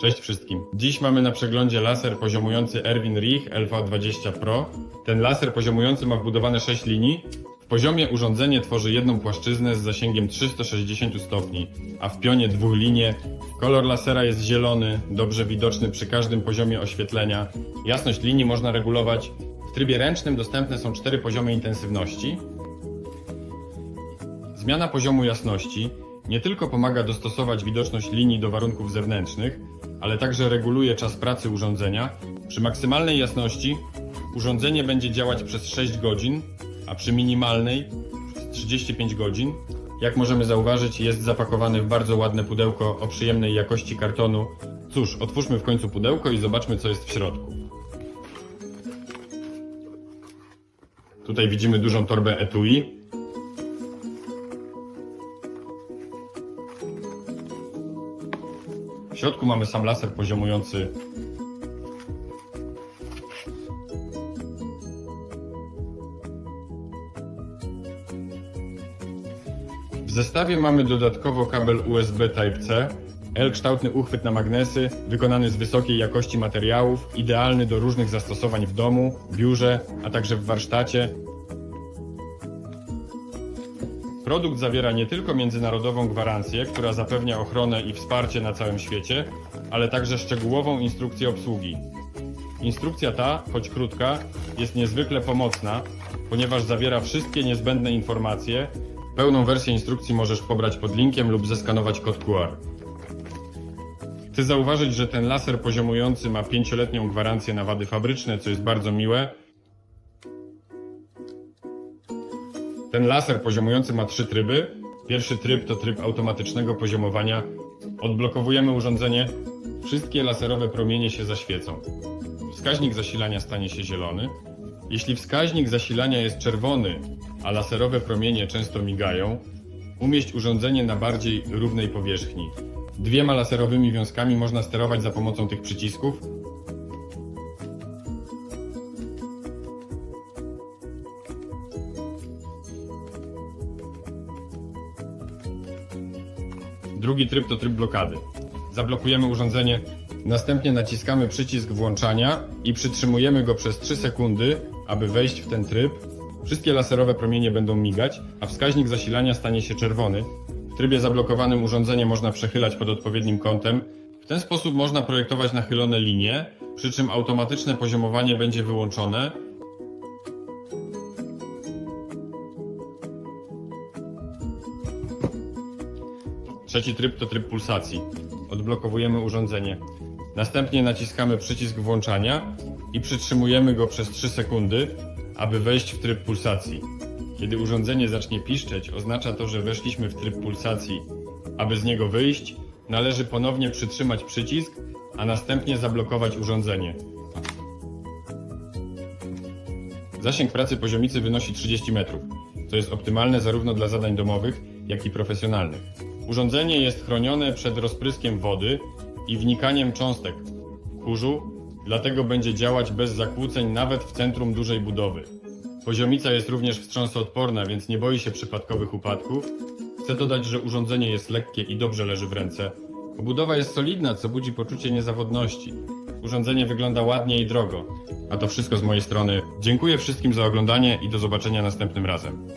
Cześć wszystkim. Dziś mamy na przeglądzie laser poziomujący Erwin Rich LV20 Pro. Ten laser poziomujący ma wbudowane 6 linii. W poziomie urządzenie tworzy jedną płaszczyznę z zasięgiem 360 stopni, a w pionie dwulinie. Kolor lasera jest zielony, dobrze widoczny przy każdym poziomie oświetlenia. Jasność linii można regulować. W trybie ręcznym dostępne są cztery poziomy intensywności. Zmiana poziomu jasności nie tylko pomaga dostosować widoczność linii do warunków zewnętrznych, ale także reguluje czas pracy urządzenia. Przy maksymalnej jasności urządzenie będzie działać przez 6 godzin, a przy minimalnej przez 35 godzin. Jak możemy zauważyć, jest zapakowany w bardzo ładne pudełko o przyjemnej jakości kartonu. Cóż, otwórzmy w końcu pudełko i zobaczmy, co jest w środku. Tutaj widzimy dużą torbę etui, W środku mamy sam laser poziomujący. W zestawie mamy dodatkowo kabel USB Type-C, L-kształtny uchwyt na magnesy, wykonany z wysokiej jakości materiałów, idealny do różnych zastosowań w domu, biurze, a także w warsztacie, Produkt zawiera nie tylko międzynarodową gwarancję, która zapewnia ochronę i wsparcie na całym świecie, ale także szczegółową instrukcję obsługi. Instrukcja ta, choć krótka, jest niezwykle pomocna, ponieważ zawiera wszystkie niezbędne informacje. Pełną wersję instrukcji możesz pobrać pod linkiem lub zeskanować kod QR. Chcę zauważyć, że ten laser poziomujący ma 5-letnią gwarancję na wady fabryczne, co jest bardzo miłe, Ten laser poziomujący ma trzy tryby. Pierwszy tryb to tryb automatycznego poziomowania. Odblokowujemy urządzenie, wszystkie laserowe promienie się zaświecą. Wskaźnik zasilania stanie się zielony. Jeśli wskaźnik zasilania jest czerwony, a laserowe promienie często migają, umieść urządzenie na bardziej równej powierzchni. Dwiema laserowymi wiązkami można sterować za pomocą tych przycisków, Drugi tryb to tryb blokady. Zablokujemy urządzenie, następnie naciskamy przycisk włączania i przytrzymujemy go przez 3 sekundy, aby wejść w ten tryb. Wszystkie laserowe promienie będą migać, a wskaźnik zasilania stanie się czerwony. W trybie zablokowanym urządzenie można przechylać pod odpowiednim kątem. W ten sposób można projektować nachylone linie, przy czym automatyczne poziomowanie będzie wyłączone, Trzeci tryb to tryb pulsacji. Odblokowujemy urządzenie. Następnie naciskamy przycisk włączania i przytrzymujemy go przez 3 sekundy, aby wejść w tryb pulsacji. Kiedy urządzenie zacznie piszczeć, oznacza to, że weszliśmy w tryb pulsacji. Aby z niego wyjść, należy ponownie przytrzymać przycisk, a następnie zablokować urządzenie. Zasięg pracy poziomicy wynosi 30 metrów, co jest optymalne zarówno dla zadań domowych, jak i profesjonalnych. Urządzenie jest chronione przed rozpryskiem wody i wnikaniem cząstek kurzu, dlatego będzie działać bez zakłóceń nawet w centrum dużej budowy. Poziomica jest również wstrząsoodporna, więc nie boi się przypadkowych upadków. Chcę dodać, że urządzenie jest lekkie i dobrze leży w ręce. Obudowa jest solidna, co budzi poczucie niezawodności. Urządzenie wygląda ładnie i drogo. A to wszystko z mojej strony. Dziękuję wszystkim za oglądanie i do zobaczenia następnym razem.